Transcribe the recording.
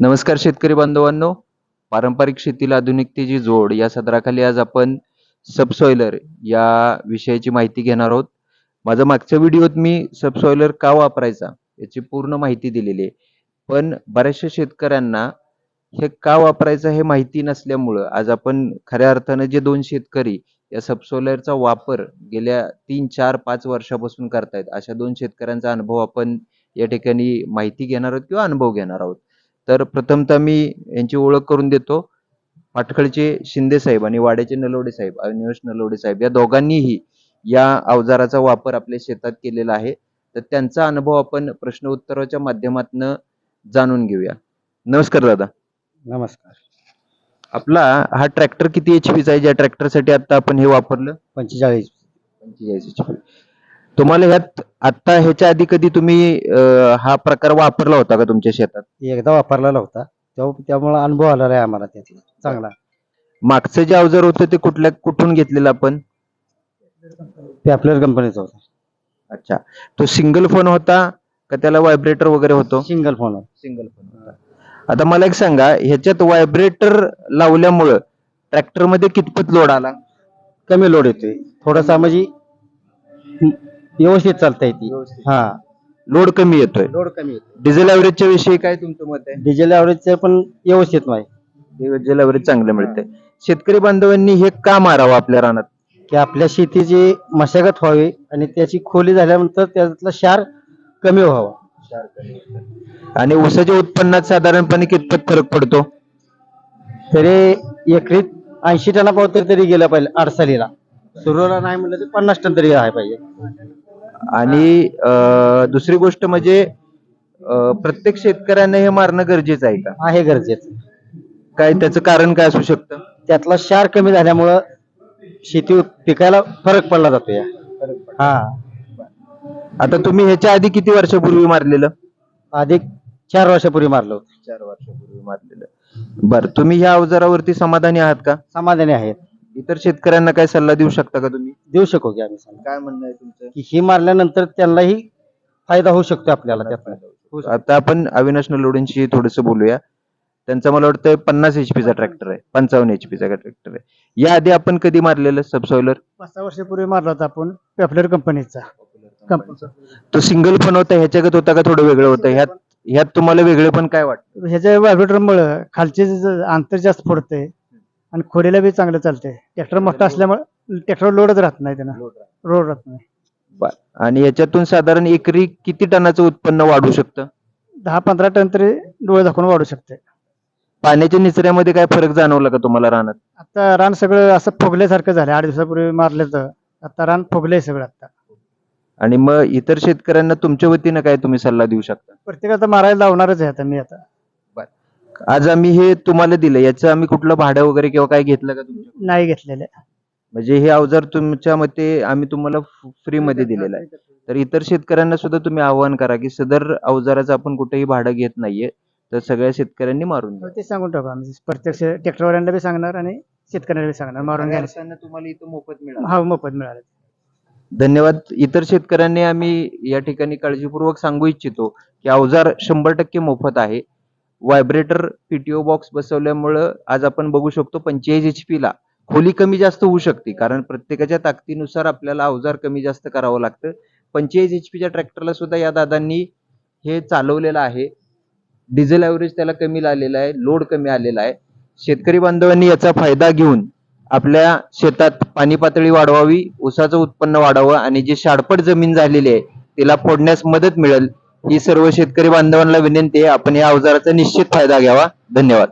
नमस्कार शेतकरी बांधवांनो. पारंपरिक शेतीला आधुनिकतेची जोड या सदराखाली आज आपण सबसॉयलर या विषयाची माहिती घेणार आहोत. माझा मागच्या व्हिडिओत मी सबसॉयलर का वापरायचा याची पूर्ण माहिती दिलेली आहे. पण बऱ्याचशा शेतकऱ्यांना हे का वापरायचं हे माहिती नसल्यामुळं आज आपण खऱ्या अर्थानं जे दोन शेतकरी या सबसॉयलरचा वापर गेल्या तीन चार पाच वर्षापासून करतायत अशा दोन शेतकऱ्यांचा अनुभव आपण या ठिकाणी माहिती घेणार आहोत किंवा अनुभव घेणार आहोत. तर प्रथमतः मी यांची ओळख करून देतो. पाटखळचे शिंदे साहेब आणि वाड्याचे नलवडे साहेब अविनाश नलवडे साहेब या दोघांनीही या अवजाराचा वापर आपल्या शेतात केलेला आहे. तर त्यांचा अनुभव आपण प्रश्न उत्तराच्या माध्यमातून जाणून घेऊया. नमस्कार दादा. नमस्कार. आपला हा ट्रॅक्टर किती एच पीचा आहे? ज्या ट्रॅक्टरसाठी आता आपण हे वापरलं? पंचेचाळीस. पंचेचाळीस एच पी तुम्हाला ह्यात आता ह्याच्या आधी कधी तुम्ही अं, हा प्रकार वापरला होता का तुमच्या शेतात? एकदा वापरलेला होता. तेव्हा त्यामुळे अनुभव आलेला आहे आम्हाला त्यातला. चांगला. मागचं जे अवजार होतं ते कुठल्या कुठून घेतलेलं आपण? पॅपलर कंपनीचा होता. अच्छा. तो सिंगल फोन होता का त्याला व्हायब्रेटर वगैरे होतो? सिंगल फोन सिंगल फोन आता मला एक सांगा ह्याच्यात व्हायब्रेटर लावल्यामुळं ट्रॅक्टरमध्ये कितपत लोड आला? कमी लोड येतोय. थोडासा म्हणजे व्यवस्थित चालता येते हा. लोड कमी येतोय. लोड कमी येतो डिझेल ऍव्हरेजच्या विषयी काय तुमचं मत आहे? डिझेल ॲव्हरेजचे पण व्यवस्थित नाही. डिझेल ऍव्हरेज चांगलं मिळतंय. शेतकरी बांधवांनी हे का मारावं आपल्या रानात? की आपल्या शेतीची मशागत व्हावी आणि त्याची खोली झाल्यानंतर त्यातला क्षार कमी व्हावा. आणि ऊसाच्या उत्पन्नात साधारणपणे कितपत फरक पडतो? तरी एकरी ऐंशी टनापाव तरी गेलं पाहिजे अडसालीला सुरुवाला नाही म्हणलं तर पन्नास टन तरी आहे पाहिजे. आणि दुसरी गोष्ट म्हणजे प्रत्येक शेतकऱ्यानं हे मारणं गरजेचं आहे का? आहे गरजेचं काय त्याचं कारण काय असू शकतं? त्यातला क्षार कमी झाल्यामुळं शेती उत- पिकायला फरक पडला जातो या. हा. आता तुम्ही ह्याच्या आधी किती वर्षापूर्वी मारलेलं? अधिक चार वर्षापूर्वी मारलं होतं. चार वर्षापूर्वी मारलेलं. बर तुम्ही ह्या अवजारावरती समाधानी आहात का? समाधानी आहेत. इतर शेतकऱ्यांना काय सल्ला देऊ शकता का तुम्ही? देऊ शकू की आम्ही सल्ला. काय म्हणणं आहे तुमचं? की ही मारल्यानंतर त्यांनाही फायदा होऊ शकतो आपल्याला त्यातनं. आता आपण अविनाश नलोडेंशी थोडस बोलूया. त्यांचा मला वाटतं पन्नास एच चा ट्रॅक्टर आहे. पंचावन्न एच चा ट्रॅक्टर आहे. या आधी आपण कधी मारलेलं सबसॉइलर पाच सहा वर्षापूर्वी मारला होता आपण पेपलर कंपनीचा तो सिंगल फोन होता ह्याच्यागत होता का थोडं वेगळं होतं? ह्यात ह्यात तुम्हाला वेगळे पण काय वाटतं? ह्याच्या व्हायब्रेटरमुळे खालचे जे अंतर जास्त फोडते आणि खोडीला बी चांगलं चालतंय. ट्रॅक्टर मोठा असल्यामुळे ट्रॅक्टर लोडच राहत नाही त्यांना. रोड राहत नाही. आणि ह्याच्यातून साधारण एकरी किती टनाचं उत्पन्न वाढू शकतं? दहा पंधरा टन तरी डोळे दाखवून वाढू शकते पाण्याच्या निचऱ्यामध्ये काय फरक जाणवला का तुम्हाला रानात? आता रान सगळं असं फुगल्यासारखं झालं. आठ दिवसापूर्वी मारलं तर. आता रान फुगलंय सगळं आता. आणि मग इतर शेतकऱ्यांना तुमच्या वतीनं काय तुम्ही सल्ला देऊ शकता? प्रत्येकाचा मारायला लावणारच आहे आता मी आता. आज आम्ही हे तुम्हाला दिलं याचं आम्ही कुठलं भाडं वगैरे किंवा काय घेतलं का तुमच्या? नाही घेतलेले. म्हणजे हे अवजार तुमच्या मते आम्ही तुम्हाला फ्री मध्ये दिलेलं आहे. तर इतर शेतकऱ्यांना सुद्धा तुम्ही आवाहन करा की सदर अवजाराचं आपण कुठेही भाडं घेत नाहीये तर सगळ्या शेतकऱ्यांनी मारून घ्या. ते सांगून टाकू आम्ही. प्रत्यक्ष ट्रॅक्टरवाल्यांना बी सांगणार आणि शेतकऱ्यांना बी सांगणार. मारून घ्यायला. तुम्हाला इथं मोफत मिळालं. हा मोफत मिळालं. धन्यवाद. इतर शेतकऱ्यांनी आम्ही या ठिकाणी काळजीपूर्वक सांगू इच्छितो की अवजार शंभर टक्के मोफत आहे. व्हायब्रेटर पीटीओ बॉक्स बसवल्यामुळं आज आपण बघू शकतो पंचेचाळीस एच ला खोली कमी जास्त होऊ शकते. कारण प्रत्येकाच्या ताकदीनुसार आपल्याला अवजार कमी जास्त करावं लागतं. पंचेचाळीस एच पीच्या ट्रॅक्टरला सुद्धा या दादांनी हे चालवलेलं आहे. डिझेल ॲव्हरेज त्याला कमी आलेला आहे. लोड कमी आलेला आहे. शेतकरी बांधवांनी याचा फायदा घेऊन आपल्या शेतात पाणी पातळी वाढवावी ऊसाचं उत्पन्न वाढावं आणि जी शाडपट जमीन झालेली आहे तिला फोडण्यास मदत मिळेल ही सर्व शेतकरी बांधवांना विनंती आहे. आपण या अवजाराचा निश्चित फायदा घ्यावा. धन्यवाद.